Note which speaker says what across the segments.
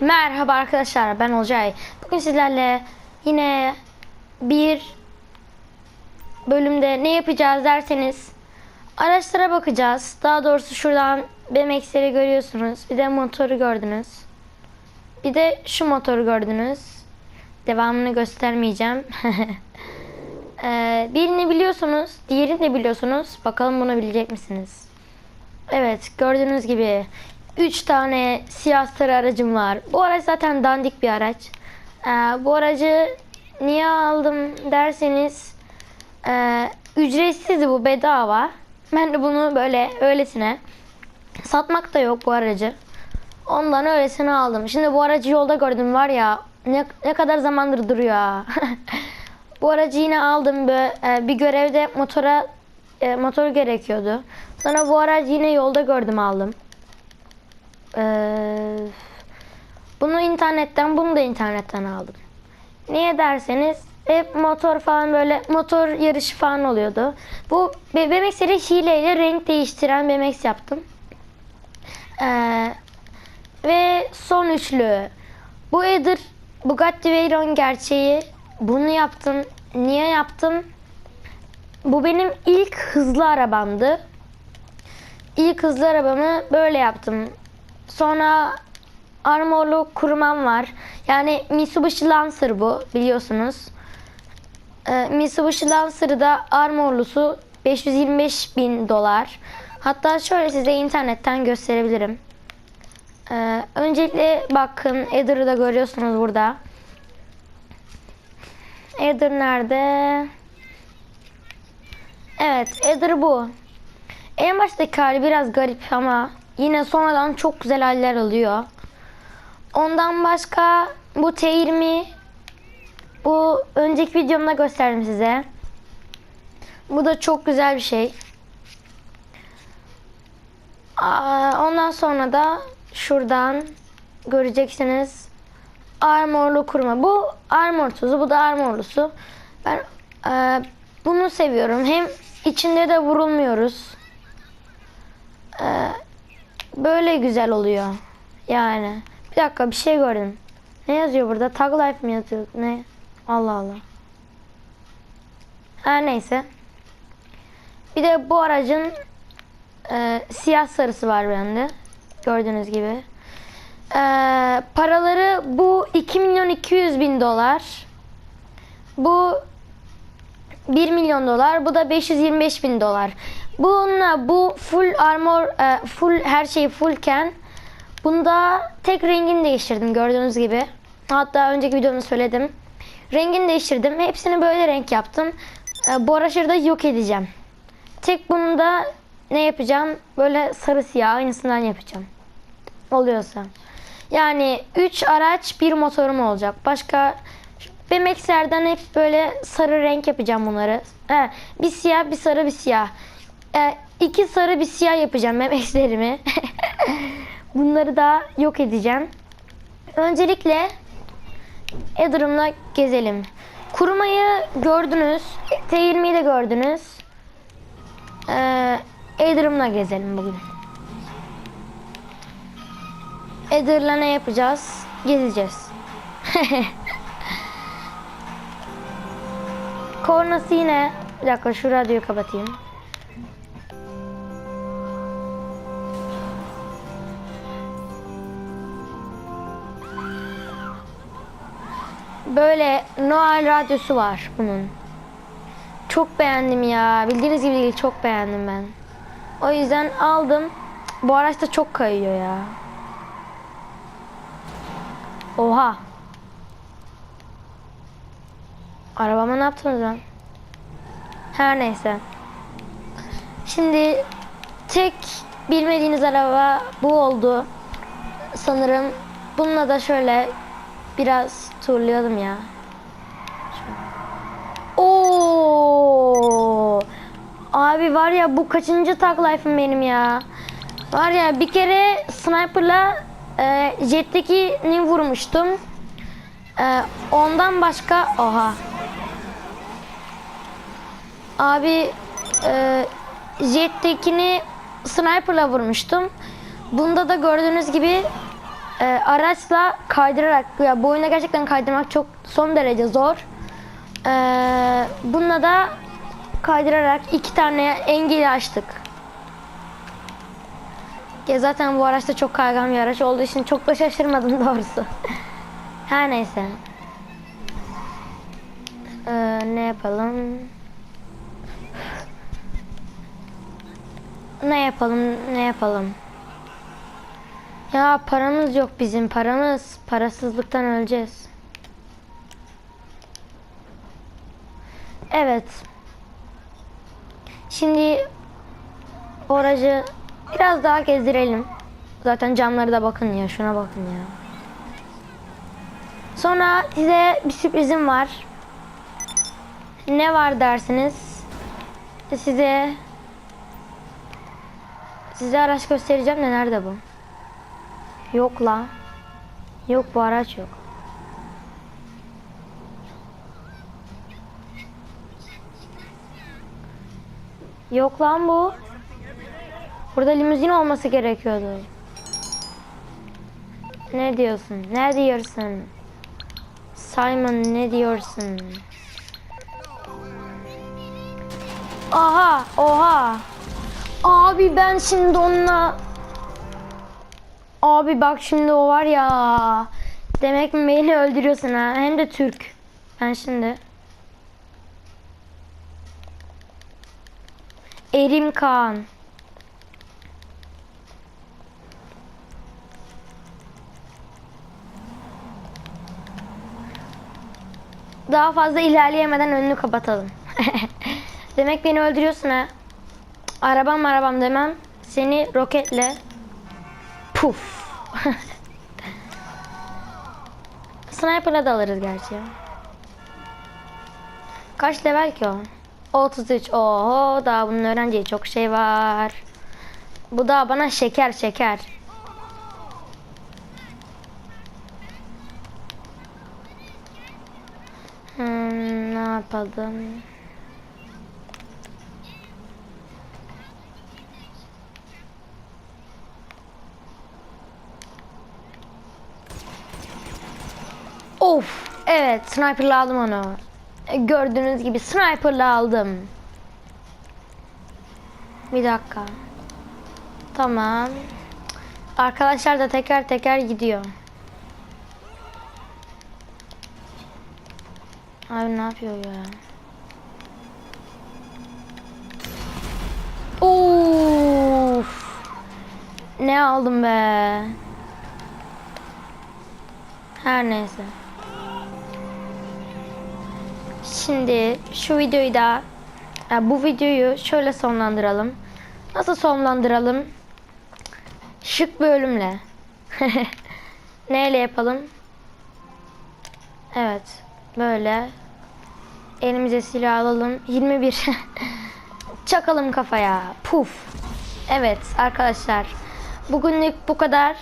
Speaker 1: Merhaba arkadaşlar ben Olcay. Bugün sizlerle yine bir bölümde ne yapacağız derseniz araçlara bakacağız. Daha doğrusu şuradan BMX'leri görüyorsunuz. Bir de motoru gördünüz. Bir de şu motoru gördünüz. Devamını göstermeyeceğim. Ee, birini biliyorsunuz, diğerini de biliyorsunuz. Bakalım bunu bilecek misiniz? Evet, gördüğünüz gibi 3 tane siyah sarı aracım var. Bu araç zaten dandik bir araç. Ee, bu aracı niye aldım derseniz e, ücretsizdi bu bedava. Ben de bunu böyle öylesine satmak da yok bu aracı. Ondan öylesine aldım. Şimdi bu aracı yolda gördüm var ya ne, ne kadar zamandır duruyor bu aracı yine aldım böyle, e, bir görevde motora e, motor gerekiyordu. Sonra bu aracı yine yolda gördüm aldım. Ee, bunu internetten, bunu da internetten aldım. Niye derseniz hep motor falan böyle motor yarışı falan oluyordu. Bu BMX'leri hileyle renk değiştiren BMX yaptım. Ee, ve son üçlü. Bu Eder Bugatti Veyron gerçeği. Bunu yaptım. Niye yaptım? Bu benim ilk hızlı arabamdı. İlk hızlı arabamı böyle yaptım. Sonra armorlu kurumam var. Yani Mitsubishi Lancer bu biliyorsunuz. Ee, Mitsubishi Lancer'ı da armorlusu 525 bin dolar. Hatta şöyle size internetten gösterebilirim. Ee, öncelikle bakın Eder'ı da görüyorsunuz burada. Eder nerede? Evet Eder bu. En baştaki hali biraz garip ama yine sonradan çok güzel haller alıyor. Ondan başka bu T20 bu önceki videomda gösterdim size. Bu da çok güzel bir şey. Ondan sonra da şuradan göreceksiniz armorlu kurma. Bu armor tuzu, bu da armorlusu. Ben e, bunu seviyorum. Hem içinde de vurulmuyoruz. Böyle güzel oluyor. Yani. Bir dakika bir şey gördüm. Ne yazıyor burada? Tag life mi yazıyor? Ne? Allah Allah. Her neyse. Bir de bu aracın e, siyah sarısı var bende. Gördüğünüz gibi. E, paraları bu 2 milyon 200 bin dolar. Bu 1 milyon dolar. Bu da 525 bin dolar. Bununla bu full armor, e, full her şey fullken bunda tek rengini değiştirdim gördüğünüz gibi. Hatta önceki videomda söyledim. Rengini değiştirdim. Hepsini böyle renk yaptım. E, bu araçları da yok edeceğim. Tek bunu da ne yapacağım? Böyle sarı siyah aynısından yapacağım. Oluyorsa. Yani 3 araç bir motorum olacak. Başka BMX'lerden hep böyle sarı renk yapacağım bunları. He, bir siyah, bir sarı, bir siyah. E, iki sarı, bir siyah yapacağım BMX'lerimi. Bunları da yok edeceğim. Öncelikle Edrum'la gezelim. Kurumayı gördünüz. T20'yi de gördünüz. Ee, Edrum'la gezelim bugün. Edir'la ne yapacağız? Gezeceğiz. Kornası yine... Bir dakika şu radyoyu kapatayım. Böyle Noel radyosu var bunun. Çok beğendim ya. Bildiğiniz gibi değil çok beğendim ben. O yüzden aldım. Bu araç da çok kayıyor ya. Oha. Arabama ne yaptınız lan? Her neyse. Şimdi tek bilmediğiniz araba bu oldu. Sanırım bununla da şöyle biraz turlayalım ya. Oo! Abi var ya bu kaçıncı tag life'ım benim ya. Var ya bir kere sniper'la e, jet'tekini vurmuştum. E, ondan başka oha. Abi e, jet'tekini sniper'la vurmuştum. Bunda da gördüğünüz gibi e, araçla kaydırarak ya bu oyunda gerçekten kaydırmak çok son derece zor. E, bununla da kaydırarak iki tane engeli açtık. Ya zaten bu araçta çok kaygan bir araç olduğu için çok da şaşırmadım doğrusu. Her neyse. Ee, ne yapalım? Ne yapalım? Ne yapalım? Ya paramız yok bizim paramız. Parasızlıktan öleceğiz. Evet. Şimdi bu aracı biraz daha gezdirelim. Zaten camları da bakın ya. Şuna bakın ya. Sonra size bir sürprizim var. Ne var dersiniz? Size size araç göstereceğim de nerede bu? Yok la. Yok bu araç yok. Yok lan bu. Burada limuzin olması gerekiyordu. Ne diyorsun? Ne diyorsun? Simon ne diyorsun? Aha, oha. Abi ben şimdi onunla Abi bak şimdi o var ya. Demek mi beni öldürüyorsun ha? Hem de Türk. Ben şimdi Erim Kaan. Daha fazla ilerleyemeden önünü kapatalım. Demek beni öldürüyorsun ha. Arabam arabam demem. Seni roketle puf. Sniper'la da alırız gerçi ya. Kaç level ki o? 33. Oho daha bunun öğreneceği çok şey var. Bu da bana şeker şeker. Hmm, ne yapalım? Of, evet sniper'la aldım onu. E, Gördüğünüz gibi sniper'la aldım. Bir dakika. Tamam. Arkadaşlar da teker teker gidiyor. Abi ne yapıyor ya? Of! Ne aldım be? Her neyse. Şimdi şu videoyu da ya bu videoyu şöyle sonlandıralım. Nasıl sonlandıralım? Şık bir ölümle. Neyle yapalım? Evet. Böyle. Elimize silah alalım. 21. Çakalım kafaya. Puf. Evet arkadaşlar. Bugünlük bu kadar.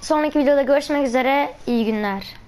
Speaker 1: Sonraki videoda görüşmek üzere. İyi günler.